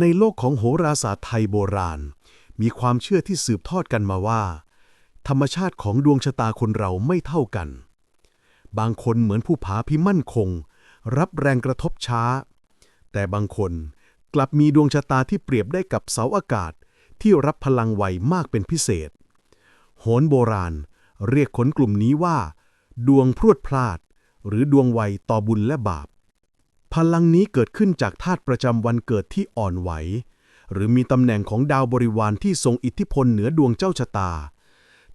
ในโลกของโหราศาสตร์ไทยโบราณ มีความเชื่อที่สืบทอดกันมาว่า ธรรมชาติของดวงชะตาคนเราไม่เท่ากัน บางคนเหมือนผู้ผาพิมั่นคง รับแรงกระทบช้า แต่บางคนกลับมีดวงชะตาที่เปรียบได้กับเสาอากาศ ที่รับพลังไวมากเป็นพิเศษ โหนโบราณ เรียกคนกลุ่มนี้ว่า ดวงพรวดพลาด หรือดวงไวต่อบุญและบาป พลังนี้เกิดขึ้นจากธาตุประจำวันเกิดที่อ่อนไหว หรือมีตำแหน่งของดาวบริวารที่ทรงอิทธิพลเหนือดวงเจ้าชะตา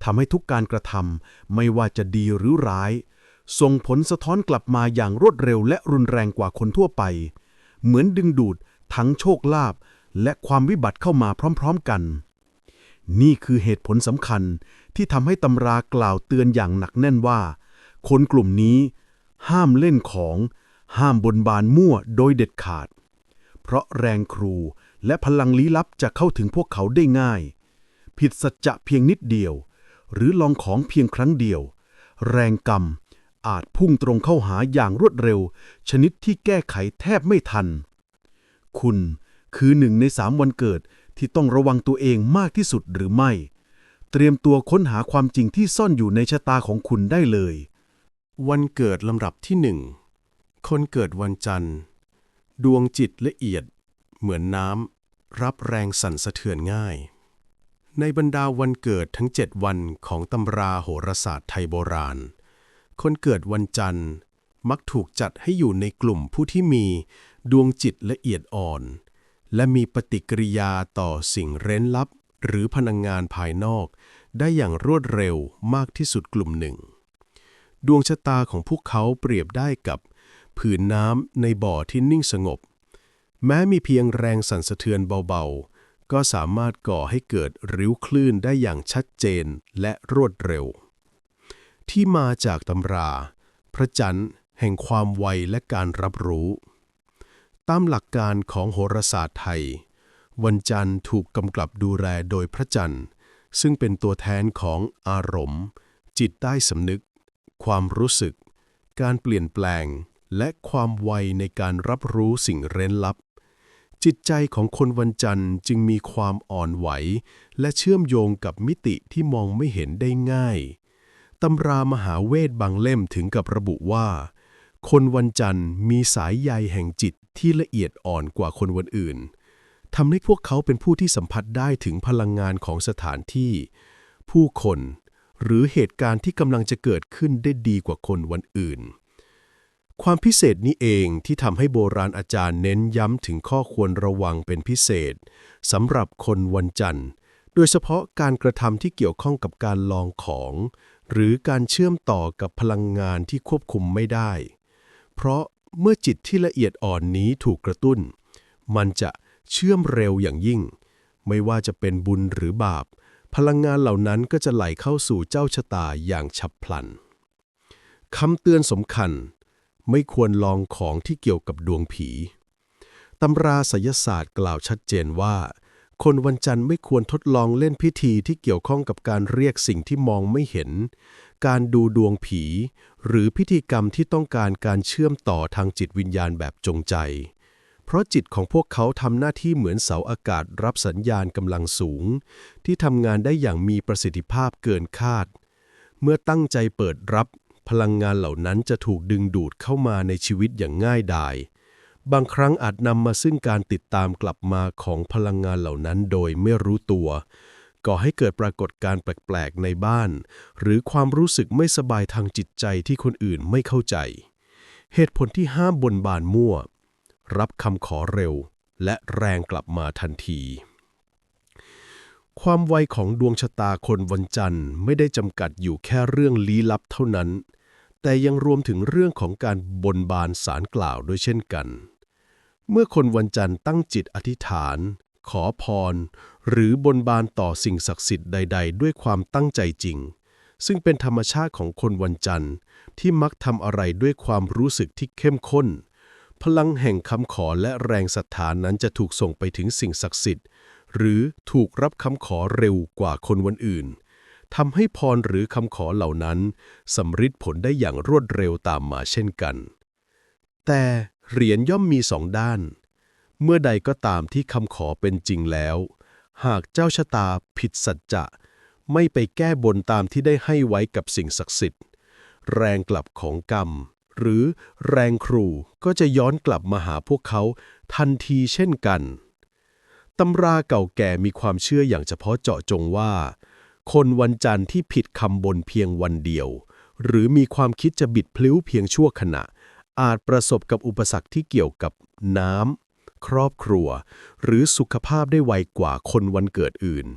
ทำให้ทุกการกระทำไม่ว่าจะดีหรือร้าย ส่งผลสะท้อนกลับมาอย่างรวดเร็วและรุนแรงกว่าคนทั่วไป เหมือนดึงดูดทั้งโชคลาภและความวิบัติเข้ามาพร้อมๆกัน นี่คือเหตุผลสำคัญที่ทำให้ตำรากล่าวเตือนอย่างหนักแน่นว่า คนกลุ่มนี้ ห้ามเล่นของ ห้ามบนบานมั่วโดยเด็ดขาด เพราะแรงครูและพลังลี้ลับจะเข้าถึงพวกเขาได้ง่าย ผิดสัจจะเพียงนิดเดียว หรือลองของเพียงครั้งเดียว แรงกรรมอาจพุ่งตรงเข้าหาอย่างรวดเร็ว ชนิดที่แก้ไขแทบไม่ทัน คุณคือหนึ่งในสามวันเกิดที่ต้องระวังตัวเองมากที่สุดหรือไม่ เตรียมตัวค้นหาความจริงที่ซ่อนอยู่ในชะตาของคุณได้เลย วันเกิดลำดับที่หนึ่ง คนเกิดวันจันทร์ ดวงจิตละเอียด เหมือนน้ำ รับแรงสั่นสะเทือนง่าย ในบรรดาวันเกิดทั้งเจ็ดวันของตำราโหราศาสตร์ไทยโบราณ คนเกิดวันจันทร์มักถูกจัดให้อยู่ในกลุ่มผู้ที่มีดวงจิตละเอียดอ่อน และมีปฏิกิริยาต่อสิ่งเร้นลับ หรือพลังงานภายนอก ได้อย่างรวดเร็วมากที่สุดกลุ่มหนึ่ง ดวงชะตาของพวกเขาเปรียบได้กับ ผืนน้ำในบ่อที่นิ่งสงบ แม้มีเพียงแรงสั่นสะเทือนเบาๆ ก็สามารถก่อให้เกิดริ้วคลื่นได้อย่างชัดเจนและรวดเร็ว ที่มาจากตำรา พระจันทร์แห่งความไวและการรับรู้ ตามหลักการของโหราศาสตร์ไทย วันจันทร์ถูกกำกับดูแลโดยพระจันทร์ ซึ่งเป็นตัวแทนของอารมณ์ จิตใต้สำนึก ความรู้สึก การเปลี่ยนแปลง และความไวในการรับรู้สิ่งเร้นลับ จิตใจของคนวันจันทร์จึงมีความอ่อนไหว และเชื่อมโยงกับมิติที่มองไม่เห็นได้ง่าย ตำรามหาเวทบางเล่มถึงกับระบุว่า คนวันจันทร์มีสายใยแห่งจิตที่ละเอียดอ่อนกว่าคนวันอื่นทำให้พวกเขาเป็นผู้ที่สัมผัสได้ถึงพลังงานของสถานที่ ผู้คน หรือเหตุการณ์ที่กำลังจะเกิดขึ้นได้ดีกว่าคนวันอื่น ความพิเศษนี้เองที่ทำให้โบราณอาจารย์เน้นย้ำถึงข้อควรระวังเป็นพิเศษสำหรับคนวันจันทร์ โดยเฉพาะการกระทำที่เกี่ยวข้องกับการลองของ หรือการเชื่อมต่อกับพลังงานที่ควบคุมไม่ได้ เพราะเมื่อจิตที่ละเอียดอ่อนนี้ถูกกระตุ้น มันจะเชื่อมเร็วอย่างยิ่ง ไม่ว่าจะเป็นบุญหรือบาป พลังงานเหล่านั้นก็จะไหลเข้าสู่เจ้าชะตาอย่างฉับพลันคำเตือนสำคัญ ไม่ควรลองของที่เกี่ยวกับดวงผี ตำราไสยศาสตร์กล่าวชัดเจนว่า คนวันจันทร์ไม่ควรทดลองเล่นพิธีที่เกี่ยวข้องกับการเรียกสิ่งที่มองไม่เห็น การดูดวงผี หรือพิธีกรรมที่ต้องการการเชื่อมต่อทางจิตวิญญาณแบบจงใจ เพราะจิตของพวกเขาทำหน้าที่เหมือนเสาอากาศรับสัญญาณกำลังสูง ที่ทำงานได้อย่างมีประสิทธิภาพเกินคาด เมื่อตั้งใจเปิดรับ พลังงานเหล่านั้นจะถูกดึงดูดเข้ามาในชีวิตอย่างง่ายดาย บางครั้งอาจนำมาซึ่งการติดตามกลับมาของพลังงานเหล่านั้นโดยไม่รู้ตัว ก่อให้เกิดปรากฏการณ์แปลกๆในบ้าน หรือความรู้สึกไม่สบายทางจิตใจที่คนอื่นไม่เข้าใจ เหตุผลที่ห้ามบนบานมั่ว รับคำขอเร็ว และแรงกลับมาทันทีความไวของดวงชะตาคนวันจันทร์ไม่ได้จำกัดอยู่แค่เรื่องลี้ลับเท่านั้น แต่ยังรวมถึงเรื่องของการบนบานสารกล่าวด้วยเช่นกัน เมื่อคนวันจันทร์ตั้งจิตอธิษฐาน ขอพร หรือบนบานต่อสิ่งศักดิ์สิทธิ์ใด ๆ ด้วยความตั้งใจจริง ซึ่งเป็นธรรมชาติของคนวันจันทร์ที่มักทำอะไรด้วยความรู้สึกที่เข้มข้น พลังแห่งคำขอและแรงศรัทธานั้นจะถูกส่งไปถึงสิ่งศักดิ์สิทธิ์ หรือถูกรับคำขอเร็วกว่าคนวันอื่น ทำให้พรหรือคำขอเหล่านั้นสำฤทธิ์ผลได้อย่างรวดเร็วตามมาเช่นกัน แต่เหรียญย่อมมีสองด้าน เมื่อใดก็ตามที่คำขอเป็นจริงแล้ว หากเจ้าชะตาผิดสัจจะ ไม่ไปแก้บนตามที่ได้ให้ไว้กับสิ่งศักดิ์สิทธิ์ แรงกลับของกรรม หรือแรงครูก็จะย้อนกลับมาหาพวกเขาทันทีเช่นกันตำราเก่าแก่มีความเชื่ออย่างเฉพาะเจาะจงว่า คนวันจันทร์ที่ผิดคำบนเพียงวันเดียว หรือมีความคิดจะบิดพลิ้วเพียงชั่วขณะ อาจประสบกับอุปสรรคที่เกี่ยวกับน้ำครอบครัว หรือสุขภาพได้ไวกว่าคนวันเกิดอื่น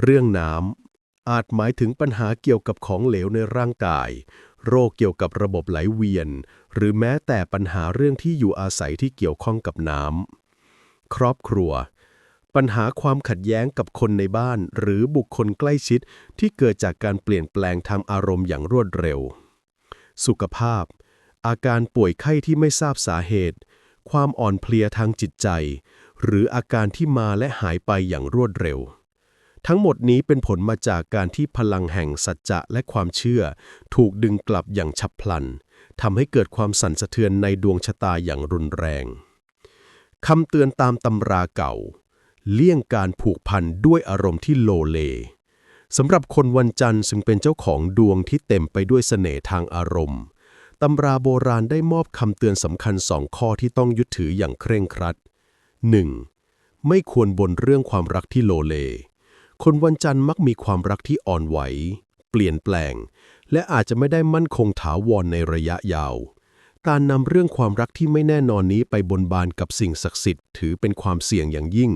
เรื่องน้ำอาจหมายถึงปัญหาเกี่ยวกับของเหลวในร่างกาย โรคเกี่ยวกับระบบไหลเวียน หรือแม้แต่ปัญหาเรื่องที่อยู่อาศัยที่เกี่ยวข้องกับน้ำครอบครัว ปัญหาความขัดแย้งกับคนในบ้าน หรือบุคคลใกล้ชิดที่เกิดจากการเปลี่ยนแปลงทางอารมณ์อย่างรวดเร็ว สุขภาพ อาการป่วยไข้ที่ไม่ทราบสาเหตุ ความอ่อนเพลียทางจิตใจ หรืออาการที่มาและหายไปอย่างรวดเร็ว ทั้งหมดนี้เป็นผลมาจากการที่พลังแห่งสัจจะและความเชื่อ ถูกดึงกลับอย่างฉับพลันทำให้เกิดความสั่นสะเทือนในดวงชะตาอย่างรุนแรงคำเตือนตามตำราเก่า เลี่ยงการผูกพันด้วยอารมณ์ที่โลเลสำหรับคนวันจันทร์ซึ่งเป็นเจ้าของดวงที่เต็มไปด้วยเสน่ห์ทางอารมณ์ตำราโบราณได้มอบคำเตือนสำคัญสองข้อที่ต้องยึดถืออย่างเคร่งครัด 1. ไม่ควรบนเรื่องความรักที่โลเล คนวันจันทร์มักมีความรักที่อ่อนไหว เปลี่ยนแปลง และอาจจะไม่ได้มั่นคงถาวรในระยะยาว การนำเรื่องความรักที่ไม่แน่นอนนี้ไปบนบานกับสิ่งศักดิ์สิทธิ์ถือเป็นความเสี่ยงอย่างยิ่ง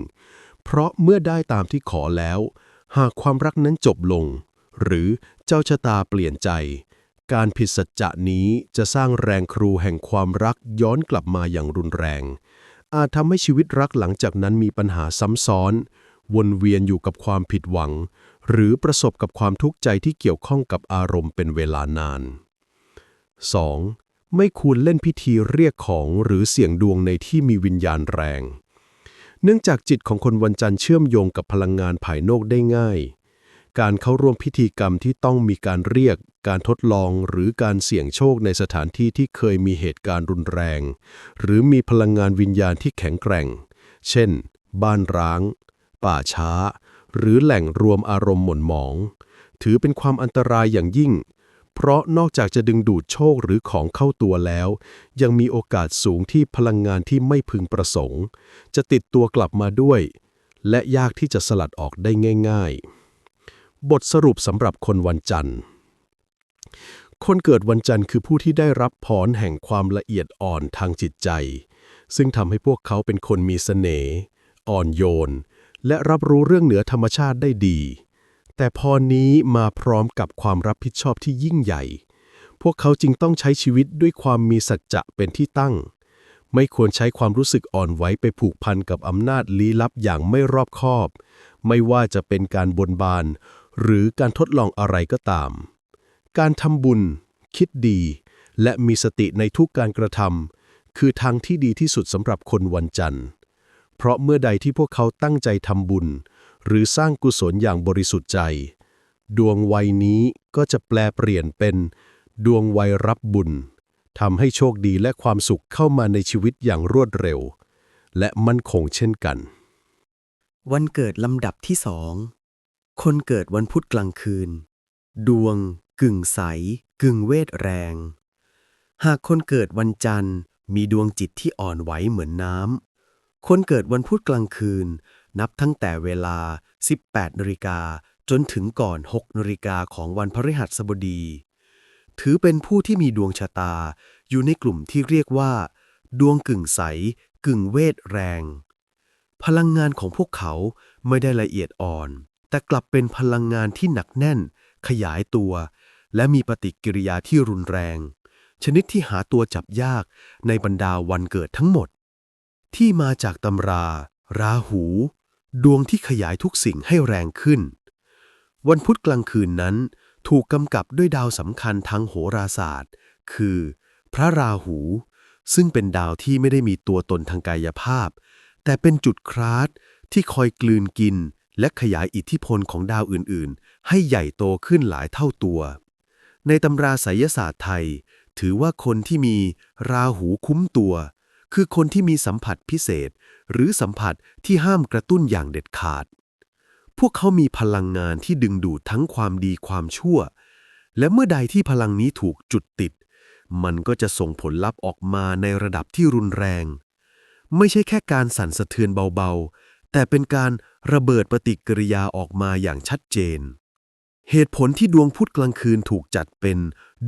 เพราะเมื่อได้ตามที่ขอแล้ว หากความรักนั้นจบลง หรือเจ้าชะตาเปลี่ยนใจ การผิดสัจจะนี้จะสร้างแรงครูแห่งความรักย้อนกลับมาอย่างรุนแรง อาจทำให้ชีวิตรักหลังจากนั้นมีปัญหาซ้ำซ้อน วนเวียนอยู่กับความผิดหวัง หรือประสบกับความทุกข์ใจที่เกี่ยวข้องกับอารมณ์เป็นเวลานาน 2. ไม่ควรเล่นพิธีเรียกของหรือเสี่ยงดวงในที่มีวิญญาณแรง เนื่องจากจิตของคนวันจันทร์เชื่อมโยงกับพลังงานภายนอกได้ง่าย การเข้าร่วมพิธีกรรมที่ต้องมีการเรียก การทดลองหรือการเสี่ยงโชคในสถานที่ที่เคยมีเหตุการณ์รุนแรง หรือมีพลังงานวิญญาณที่แข็งแกร่ง เช่น บ้านร้าง ป่าช้า หรือแหล่งรวมอารมณ์หม่นหมอง ถือเป็นความอันตรายอย่างยิ่ง เพราะนอกจากจะดึงดูดโชคหรือของเข้าตัวแล้ว ยังมีโอกาสสูงที่พลังงานที่ไม่พึงประสงค์ จะติดตัวกลับมาด้วย และยากที่จะสลัดออกได้ง่าย ๆ บทสรุปสำหรับคนวันจันทร์ คนเกิดวันจันทร์คือผู้ที่ได้รับพรแห่งความละเอียดอ่อนทางจิตใจ ซึ่งทำให้พวกเขาเป็นคนมีเสน่ห์อ่อนโยน และรับรู้เรื่องเหนือธรรมชาติได้ดี แต่พรนี้มาพร้อมกับความรับผิดชอบที่ยิ่งใหญ่ พวกเขาจึงต้องใช้ชีวิตด้วยความมีสัจจะเป็นที่ตั้ง ไม่ควรใช้ความรู้สึกอ่อนไหวไปผูกพันกับอำนาจลี้ลับอย่างไม่รอบคอบ ไม่ว่าจะเป็นการบนบาน หรือการทดลองอะไรก็ตาม การทำบุญ คิดดี และมีสติในทุกการกระทำคือทางที่ดีที่สุดสำหรับคนวันจันทร์ เพราะเมื่อใดที่พวกเขาตั้งใจทำบุญ หรือสร้างกุศลอย่างบริสุทธิ์ใจ ดวงวัยนี้ก็จะแปลเปลี่ยนเป็น ดวงวัยรับบุญทำให้โชคดีและความสุขเข้ามาในชีวิตอย่างรวดเร็ว และมั่นคงเช่นกัน วันเกิดลำดับที่สองคนเกิดวันพุธกลางคืน ดวง กึ่งใส กึ่งเวทแรง หากคนเกิดวันจันทร์ มีดวงจิตที่อ่อนไหวเหมือนน้ำคนเกิดวันพุธกลางคืน นับตั้งแต่เวลา 18นาฬิกาจนถึงก่อน 6นาฬิกาของวันพฤหัสบดี ถือเป็นผู้ที่มีดวงชะตา อยู่ในกลุ่มที่เรียกว่า ดวงกึ่งใส กึ่งเวทแรง พลังงานของพวกเขาไม่ได้ละเอียดอ่อน แต่กลับเป็นพลังงานที่หนักแน่น ขยายตัว และมีปฏิกิริยาที่รุนแรง ชนิดที่หาตัวจับยากในบรรดาวันเกิดทั้งหมด ที่มาจากตำรา ราหู ดวงที่ขยายทุกสิ่งให้แรงขึ้น วันพุธกลางคืนนั้น ถูกกำกับด้วยดาวสำคัญทางโหราศาสตร์ คือ พระราหู ซึ่งเป็นดาวที่ไม่ได้มีตัวตนทางกายภาพ แต่เป็นจุดคลาสที่คอยกลืนกิน และขยายอิทธิพลของดาวอื่นๆ ให้ใหญ่โตขึ้นหลายเท่าตัว ในตำราไสยศาสตร์ไทย ถือว่าคนที่มีราหูคุ้มตัว คือคนที่มีสัมผัสพิเศษ หรือสัมผัสที่ห้ามกระตุ้นอย่างเด็ดขาด พวกเขามีพลังงานที่ดึงดูดทั้งความดีความชั่ว และเมื่อใดที่พลังนี้ถูกจุดติด มันก็จะส่งผลลัพธ์ออกมาในระดับที่รุนแรง ไม่ใช่แค่การสั่นสะเทือนเบาๆ แต่เป็นการระเบิดปฏิกิริยาออกมาอย่างชัดเจน เหตุผลที่ดวงพุธกลางคืนถูกจัดเป็น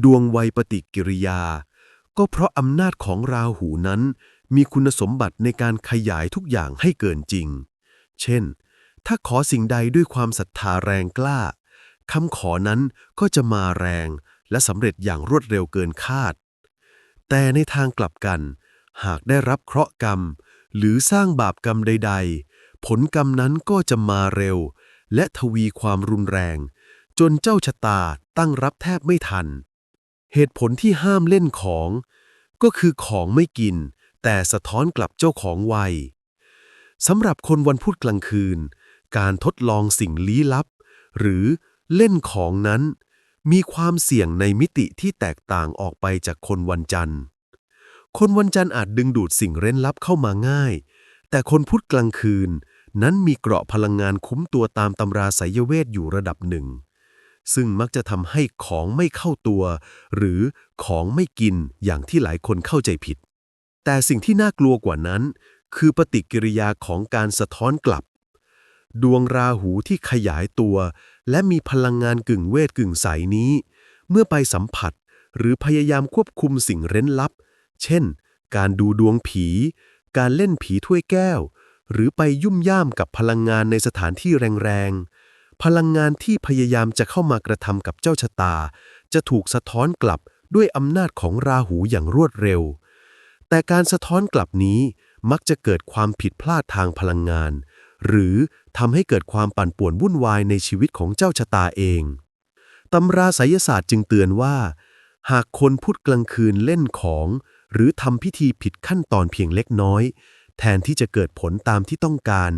ดวงไวปฏิกิริยา ก็เพราะอำนาจของราหูนั้น มีคุณสมบัติในการขยายทุกอย่างให้เกินจริง เช่น ถ้าขอสิ่งใดด้วยความศรัทธาแรงกล้าคำขอนั้นก็จะมาแรงและสำเร็จอย่างรวดเร็วเกินคาด แต่ในทางกลับกัน หากได้รับเคราะห์กรรม หรือสร้างบาปกรรมใด ๆ ผลกรรมนั้นก็จะมาเร็ว และทวีความรุนแรง จนเจ้าชะตาตั้งรับแทบไม่ทัน เหตุผลที่ห้ามเล่นของ ก็คือของไม่กิน แต่สะท้อนกลับเจ้าของไวสำหรับคนวันพุธกลางคืน การทดลองสิ่งลี้ลับ หรือเล่นของนั้น มีความเสี่ยงในมิติที่แตกต่างออกไปจากคนวันจันทร์ คนวันจันทร์อาจดึงดูดสิ่งเร้นลับเข้ามาง่าย แต่คนพุธกลางคืน นั้นมีเกราะพลังงานคุ้มตัวตามตำราไสยเวทอยู่ระดับหนึ่ง ซึ่งมักจะทำให้ของไม่เข้าตัว หรือของไม่กินอย่างที่หลายคนเข้าใจผิด แต่สิ่งที่น่ากลัวกว่านั้น คือปฏิกิริยาของการสะท้อนกลับ ดวงราหูที่ขยายตัว และมีพลังงานกึ่งเวทกึ่งใสนี้ เมื่อไปสัมผัสหรือพยายามควบคุมสิ่งเร้นลับ เช่น การดูดวงผี การเล่นผีถ้วยแก้ว หรือไปยุ่มย่ามกับพลังงานในสถานที่แรงๆ พลังงานที่พยายามจะเข้ามากระทำกับเจ้าชะตา จะถูกสะท้อนกลับด้วยอำนาจของราหูอย่างรวดเร็ว แต่การสะท้อนกลับนี้มักจะเกิดความผิดพลาดทางพลังงาน หรือทำให้เกิดความปั่นป่วนวุ่นวายในชีวิตของเจ้าชะตาเองตำราไสยศาสตร์จึงเตือนว่า หากคนพุธกลางคืนเล่นของ หรือทำพิธีผิดขั้นตอนเพียงเล็กน้อย แทนที่จะเกิดผลตามที่ต้องการ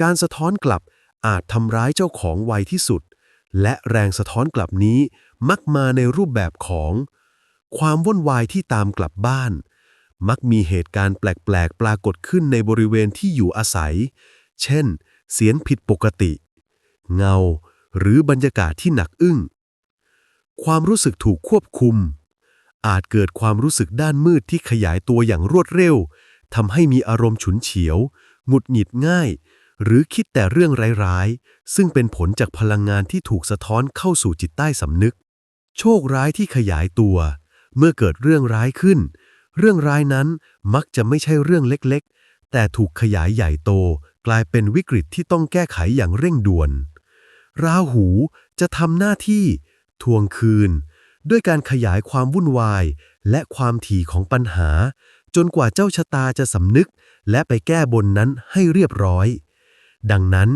การสะท้อนกลับอาจทำร้ายเจ้าของไวที่สุด และแรงสะท้อนกลับนี้มักมาในรูปแบบของ ความวุ่นวายที่ตามกลับบ้าน มักมีเหตุการณ์แปลกๆ ปรากฏขึ้นในบริเวณที่อยู่อาศัย เช่น เสียงผิดปกติ เงา หรือบรรยากาศที่หนักอึ้ง ความรู้สึกถูกควบคุม อาจเกิดความรู้สึกด้านมืดที่ขยายตัวอย่างรวดเร็วทำให้มีอารมณ์ฉุนเฉียว หงุดหงิดง่าย หรือคิดแต่เรื่องร้ายๆ ซึ่งเป็นผลจากพลังงานที่ถูกสะท้อนเข้าสู่จิตใต้สำนึก โชคร้ายที่ขยายตัว เมื่อเกิดเรื่องร้ายขึ้น เรื่องร้ายนั้นมักจะไม่ใช่เรื่องเล็กๆ แต่ถูกขยายใหญ่โต กลายเป็นวิกฤตที่ต้องแก้ไขอย่างเร่งด่วน ราหูจะทำหน้าที่ ทวงคืน ด้วยการขยายความวุ่นวาย และความถี่ของปัญหา จนกว่าเจ้าชะตาจะสำนึก และไปแก้บนนั้นให้เรียบร้อย ดังนั้น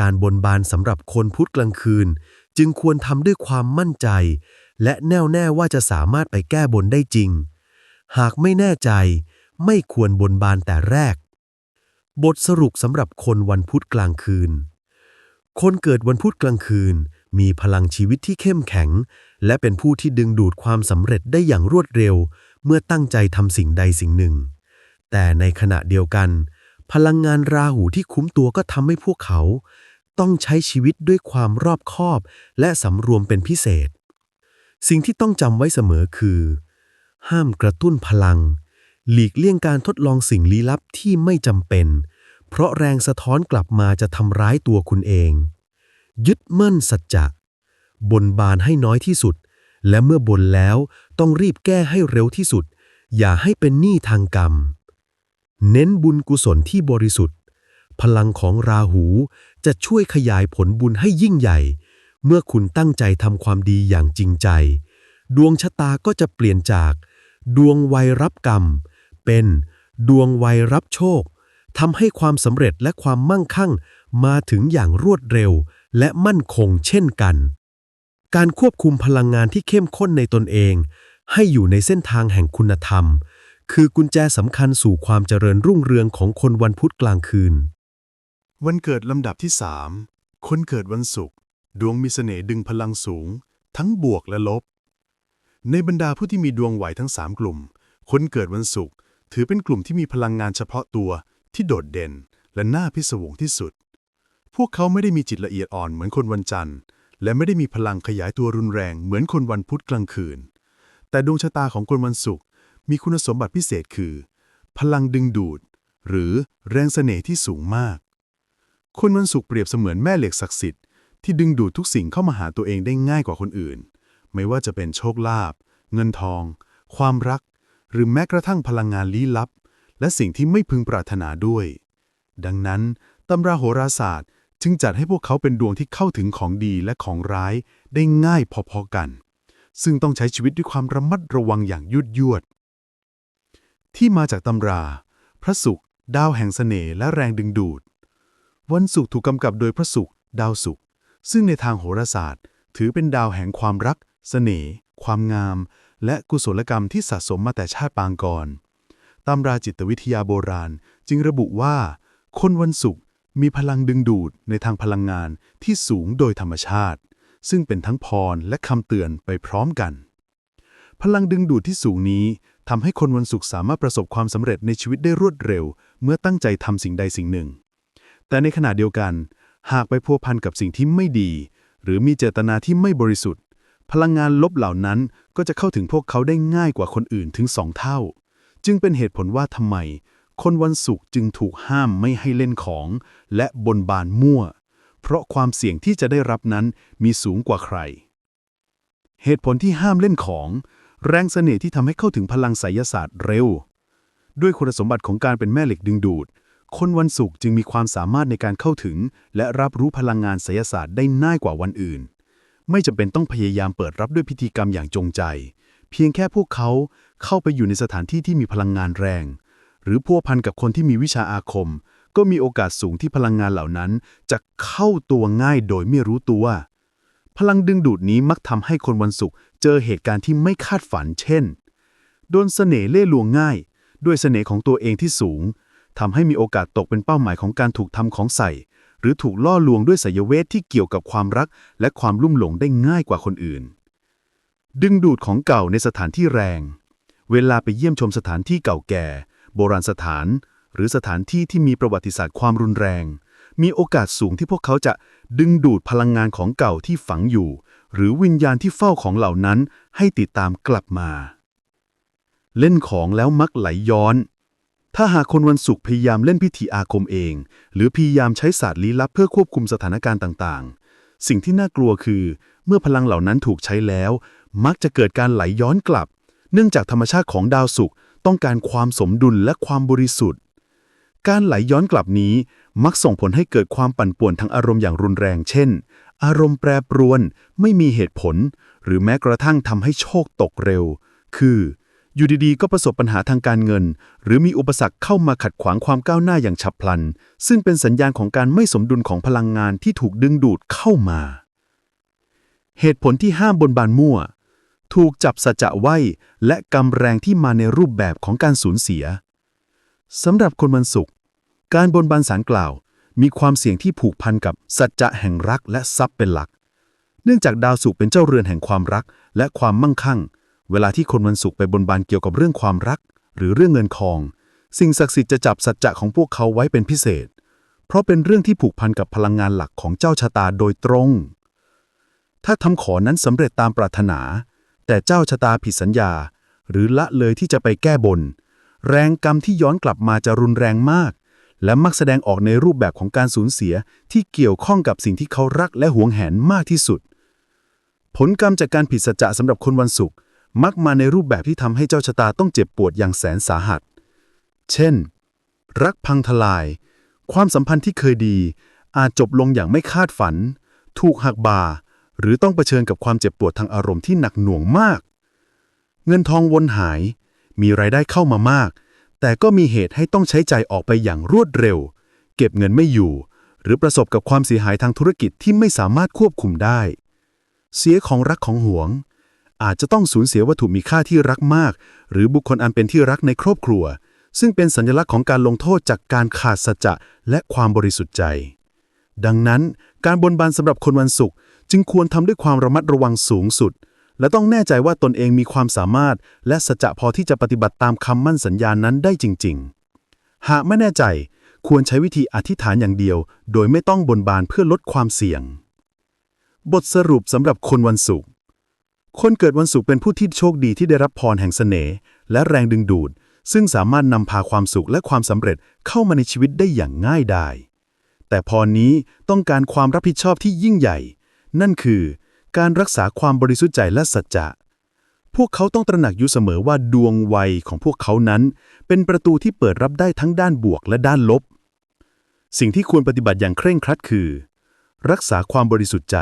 การบนบานสำหรับคนพุธกลางคืน จึงควรทำด้วยความมั่นใจ และแน่วแน่ว่าจะสามารถไปแก้บนได้จริง หากไม่แน่ใจ ไม่ควรบนบานแต่แรก บทสรุปสำหรับคนวันพุธกลางคืน คนเกิดวันพุธกลางคืน มีพลังชีวิตที่เข้มแข็ง และเป็นผู้ที่ดึงดูดความสำเร็จได้อย่างรวดเร็ว เมื่อตั้งใจทำสิ่งใดสิ่งหนึ่ง แต่ในขณะเดียวกัน พลังงานราหูที่คุ้มตัวก็ทำให้พวกเขา ต้องใช้ชีวิตด้วยความรอบคอบ และสำรวมเป็นพิเศษ สิ่งที่ต้องจำไว้เสมอคือ ห้ามกระตุ้นพลัง หลีกเลี่ยงการทดลองสิ่งลี้ลับที่ไม่จำเป็น เพราะแรงสะท้อนกลับมาจะทำร้ายตัวคุณเอง ยึดมั่นสัจจะบนบานให้น้อยที่สุด และเมื่อบนแล้วต้องรีบแก้ให้เร็วที่สุด อย่าให้เป็นหนี้ทางกรรม เน้นบุญกุศลที่บริสุทธิ์ พลังของราหูจะช่วยขยายผลบุญให้ยิ่งใหญ่ เมื่อคุณตั้งใจทำความดีอย่างจริงใจ ดวงชะตาก็จะเปลี่ยนจาก ดวงวัยรับกรรม เป็นดวงวัยรับโชคทำให้ความสำเร็จและความมั่งคั่งมาถึงอย่างรวดเร็วและมั่นคงเช่นกัน การควบคุมพลังงานที่เข้มข้นในตนเอง ให้อยู่ในเส้นทางแห่งคุณธรรม คือกุญแจสำคัญสู่ความเจริญรุ่งเรืองของคนวันพุธกลางคืน วันเกิดลำดับที่3คนเกิดวันศุกร์ดวงมีเสน่ห์ดึงพลังสูง ทั้งบวกและลบ ในบรรดาผู้ที่มีดวงไหวทั้ง 3 กลุ่ม คนเกิดวันศุกร์ถือเป็นกลุ่มที่มีพลังงานเฉพาะตัวที่โดดเด่น และน่าพิศวงที่สุด พวกเขาไม่ได้มีจิตละเอียดอ่อนเหมือนคนวันจันทร์ และไม่ได้มีพลังขยายตัวรุนแรงเหมือนคนวันพุธกลางคืน แต่ดวงชะตาของคนวันศุกร์มีคุณสมบัติพิเศษคือ พลังดึงดูด หรือแรงเสน่ห์ที่สูงมาก คนวันศุกร์เปรียบเสมือนแม่เหล็กศักดิ์สิทธิ์ที่ดึงดูดทุกสิ่งเข้ามาหาตัวเองได้ง่ายกว่าคนอื่น ไม่ว่าจะเป็นโชคลาภเงินทอง ความรัก หรือแม้กระทั่งพลังงานลี้ลับ และสิ่งที่ไม่พึงปรารถนาด้วย ดังนั้นตำราโหราศาสตร์จึงจัดให้พวกเขาเป็นดวงที่เข้าถึงของดีและของร้ายได้ง่ายพอๆกัน ซึ่งต้องใช้ชีวิตด้วยความระมัดระวังอย่างยุดยวด ที่มาจากตำรา พระศุกร์ดาวแห่งเสน่ห์และแรงดึงดูด วันศุกร์ถูกกำกับโดยพระศุกร์ดาวศุกร์ซึ่งในทางโหราศาสตร์ ถือเป็นดาวแห่งความรัก เสน่ห์ ความงาม และกุศลกรรมที่สะสมมาแต่ชาติปางก่อนตำราจิตวิทยาโบราณจึงระบุว่า คนวันศุกร์มีพลังดึงดูดในทางพลังงานที่สูงโดยธรรมชาติ ซึ่งเป็นทั้งพรและคำเตือนไปพร้อมกัน พลังดึงดูดที่สูงนี้ทำให้คนวันศุกร์สามารถประสบความสำเร็จในชีวิตได้รวดเร็ว เมื่อตั้งใจทำสิ่งใดสิ่งหนึ่ง แต่ในขณะเดียวกัน หากไปพัวพันกับสิ่งที่ไม่ดี หรือมีเจตนาที่ไม่บริสุทธิ์ พลังงานลบเหล่านั้นก็จะเข้าถึงพวกเขาได้ง่ายกว่าคนอื่นถึงสองเท่า จึงเป็นเหตุผลว่าทำไม คนวันศุกร์จึงถูกห้ามไม่ให้เล่นของ และบนบานมั่ว เพราะความเสี่ยงที่จะได้รับนั้นมีสูงกว่าใคร เหตุผลที่ห้ามเล่นของ แรงเสน่ห์ที่ทำให้เข้าถึงพลังไสยศาสตร์เร็ว ด้วยคุณสมบัติของการเป็นแม่เหล็กดึงดูดคนวันศุกร์จึงมีความสามารถในการเข้าถึง และรับรู้พลังงานไสยศาสตร์ได้ง่ายกว่าวันอื่น ไม่จำเป็นต้องพยายามเปิดรับด้วยพิธีกรรมอย่างจงใจ เพียงแค่พวกเขาเข้าไปอยู่ในสถานที่ที่มีพลังงานแรง หรือพัวพันกับคนที่มีวิชาอาคม ก็มีโอกาสสูงที่พลังงานเหล่านั้น จะเข้าตัวง่ายโดยไม่รู้ตัว พลังดึงดูดนี้มักทำให้คนวันศุกร์เจอเหตุการณ์ที่ไม่คาดฝัน เช่น โดนเสน่ห์เล่ห์ลวงง่าย ด้วยเสน่ห์ของตัวเองที่สูงทำให้มีโอกาสตกเป็นเป้าหมายของการถูกทำของใส่ หรือถูกล่อลวงด้วยไสยเวทที่เกี่ยวกับความรัก และความลุ่มหลงได้ง่ายกว่าคนอื่น ดึงดูดของเก่าในสถานที่แรง เวลาไปเยี่ยมชมสถานที่เก่าแก่ โบราณสถาน หรือสถานที่ที่มีประวัติศาสตร์ความรุนแรง มีโอกาสสูงที่พวกเขาจะดึงดูดพลังงานของเก่าที่ฝังอยู่ หรือวิญญาณที่เฝ้าของเหล่านั้นให้ติดตามกลับมา เล่นของแล้วมักไหลย้อน ถ้าหากคนวันศุกร์พยายามเล่นพิธีอาคมเอง หรือพยายามใช้ศาสตร์ลี้ลับเพื่อควบคุมสถานการณ์ต่างๆ สิ่งที่น่ากลัวคือ เมื่อพลังเหล่านั้นถูกใช้แล้ว มักจะเกิดการไหลย้อนกลับ เนื่องจากธรรมชาติของดาวศุกร์ต้องการความสมดุลและความบริสุทธิ์ การไหลย้อนกลับนี้มักส่งผลให้เกิดความปั่นป่วนทางอารมณ์อย่างรุนแรง เช่น อารมณ์แปรปรวน ไม่มีเหตุผล หรือแม้กระทั่งทำให้โชคตกเร็ว คือ อยู่ดีๆ ก็ประสบปัญหาทางการเงิน หรือมีอุปสรรคเข้ามาขัดขวางความก้าวหน้าอย่างฉับพลัน ซึ่งเป็นสัญญาณของการไม่สมดุลของพลังงานที่ถูกดึงดูดเข้ามา เหตุผลที่ห้ามบนบานมั่ว ถูกจับสัจจะไว้ และกำแรงที่มาในรูปแบบของการสูญเสียสำหรับคนวันศุกร์การบนบานสารกล่าว มีความเสี่ยงที่ผูกพันกับสัจจะแห่งรักและทรัพย์เป็นหลัก เนื่องจากดาวศุกร์เป็นเจ้าเรือนแห่งความรักและความมั่งคั่ง เวลาที่คนวันศุกร์ไปบนบานเกี่ยวกับเรื่องความรัก หรือเรื่องเงินทอง สิ่งศักดิ์สิทธิ์จะจับสัจจะของพวกเขาไว้เป็นพิเศษ เพราะเป็นเรื่องที่ผูกพันกับพลังงานหลักของเจ้าชะตาโดยตรง ถ้าทำขอนั้นสำเร็จตามปรารถนา แต่เจ้าชะตาผิดสัญญา หรือละเลยที่จะไปแก้บน แรงกรรมที่ย้อนกลับมาจะรุนแรงมาก และมักแสดงออกในรูปแบบของการสูญเสียที่เกี่ยวข้องกับสิ่งที่เขารักและหวงแหนมากที่สุด ผลกรรมจากการผิดสัจจะสำหรับคนวันศุกร์ มักมาในรูปแบบที่ทำให้เจ้าชะตาต้องเจ็บปวดอย่างแสนสาหัส เช่น รักพังทลาย ความสัมพันธ์ที่เคยดี อาจจบลงอย่างไม่คาดฝัน ถูกหักบ่าหรือต้องเผชิญกับความเจ็บปวดทางอารมณ์ที่หนักหน่วงมาก เงินทองวนหาย มีรายได้เข้ามามาก แต่ก็มีเหตุให้ต้องใช้ใจออกไปอย่างรวดเร็ว เก็บเงินไม่อยู่ หรือประสบกับความเสียหายทางธุรกิจที่ไม่สามารถควบคุมได้ เสียของรักของหวง อาจจะต้องสูญเสียวัตถุมีค่าที่รักมาก หรือบุคคลอันเป็นที่รักในครอบครัว ซึ่งเป็นสัญลักษณ์ของการลงโทษจากการขาดสัจจะและความบริสุทธิ์ใจ ดังนั้น การบนบานสำหรับคนวันศุกร์จึงควรทำด้วยความระมัดระวังสูงสุด และต้องแน่ใจว่าตนเองมีความสามารถ และสัจจะพอที่จะปฏิบัติตามคำมั่นสัญญานั้นได้จริง ๆ หากไม่แน่ใจควรใช้วิธีอธิษฐานอย่างเดียว โดยไม่ต้องบนบานเพื่อลดความเสี่ยง บทสรุปสำหรับคนวันศุกร์ คนเกิดวันศุกร์เป็นผู้ที่โชคดีที่ได้รับพรแห่งเสน่ห์และแรงดึงดูด ซึ่งสามารถนำพาความสุขและความสำเร็จเข้ามาในชีวิตได้อย่างง่ายดาย แต่พรนี้ต้องการความรับผิดชอบที่ยิ่งใหญ่ นั่นคือ การรักษาความบริสุทธิ์ใจและสัจจะ พวกเขาต้องตระหนักอยู่เสมอว่าดวงวัยของพวกเขานั้น เป็นประตูที่เปิดรับได้ทั้งด้านบวกและด้านลบ สิ่งที่ควรปฏิบัติอย่างเคร่งครัดคือ รักษาความบริสุทธิ์ใจ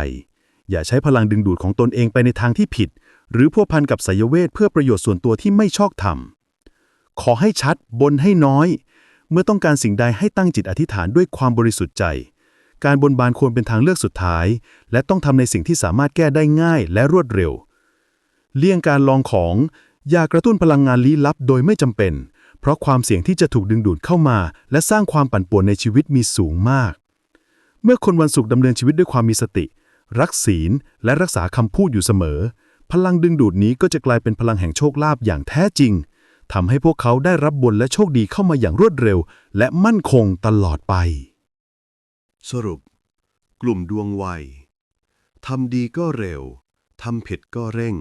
อย่าใช้พลังดึงดูดของตนเองไปในทางที่ผิด หรือพัวพันกับไสยเวทเพื่อประโยชน์ส่วนตัวที่ไม่ชอบธรรมขอให้ชัดบนให้น้อย เมื่อต้องการสิ่งใดให้ตั้งจิตอธิษฐานด้วยความบริสุทธิ์ใจ การบนบานควรเป็นทางเลือกสุดท้าย และต้องทำในสิ่งที่สามารถแก้ได้ง่ายและรวดเร็ว เลี่ยงการลองของอย่ากระตุ้นพลังงานลี้ลับโดยไม่จำเป็น เพราะความเสี่ยงที่จะถูกดึงดูดเข้ามา และสร้างความปั่นป่วนในชีวิตมีสูงมาก เมื่อคนวันศุกร์ดำเนินชีวิตด้วยความมีสติ รักศีล และรักษาคำพูดอยู่เสมอ พลังดึงดูดนี้ก็จะกลายเป็นพลังแห่งโชคลาภอย่างแท้จริงทำให้พวกเขาได้รับบนและโชคดีเข้ามาอย่างรวดเร็ว และมั่นคงตลอดไป สรุป กลุ่มดวงวัยทำดีก็เร็วทำผิดก็เร่ง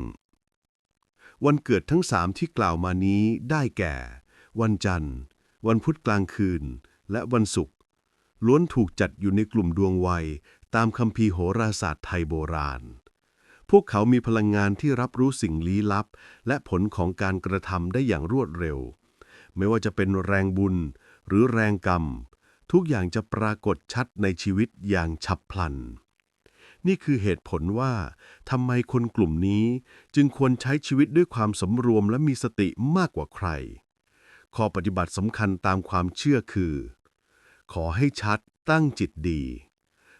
วันเกิดทั้งสามที่กล่าวมานี้ได้แก่ วันจันทร์ วันพุธกลางคืน และวันศุกร์ ล้วนถูกจัดอยู่ในกลุ่มดวงวัย ตามคัมภีโหราศาสตร์ไทยโบราณ พวกเขามีพลังงานที่รับรู้สิ่งลี้ลับ และผลของการกระทำได้อย่างรวดเร็ว ไม่ว่าจะเป็นแรงบุญ หรือแรงกรรม ทุกอย่างจะปรากฏชัดในชีวิตอย่างฉับพลัน นี่คือเหตุผลว่าทำไมคนกลุ่มนี้จึงควรใช้ชีวิตด้วยความสำรวมและมีสติมากกว่าใคร ข้อปฏิบัติสำคัญตามความเชื่อคือ ขอให้ชัดตั้งจิตดี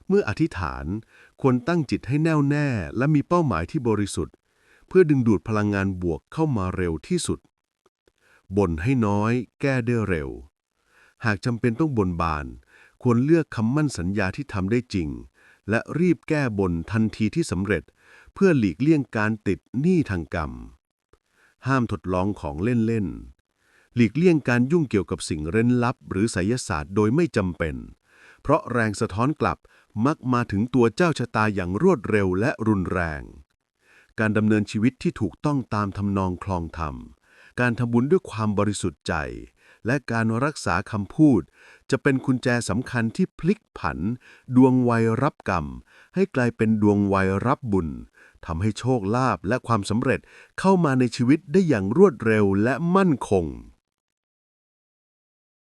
เมื่ออธิษฐานควรตั้งจิตให้แน่วแน่และมีเป้าหมายที่บริสุทธิ์ เพื่อดึงดูดพลังงานบวกเข้ามาเร็วที่สุดบ่นให้น้อย แก้ได้เร็ว หากจำเป็นต้องบนบาน ควรเลือกคำมั่นสัญญาที่ทำได้จริง และรีบแก้บนทันทีที่สำเร็จ เพื่อหลีกเลี่ยงการติดหนี้ทางกรรม ห้ามทดลองของเล่นๆ หลีกเลี่ยงการยุ่งเกี่ยวกับสิ่งเร้นลับ หรือไสยศาสตร์โดยไม่จำเป็น เพราะแรงสะท้อนกลับมักมาถึงตัวเจ้าชะตาอย่างรวดเร็วและรุนแรง การดำเนินชีวิตที่ถูกต้องตามทำนองคลองธรรม การทำบุญด้วยความบริสุทธิ์ใจ และการรักษาคำพูด จะเป็นกุญแจสำคัญที่พลิกผัน ดวงวัยรับกรรม ให้กลายเป็นดวงวัยรับบุญทำให้โชคลาภและความสำเร็จเข้ามาในชีวิตได้อย่างรวดเร็วและมั่นคง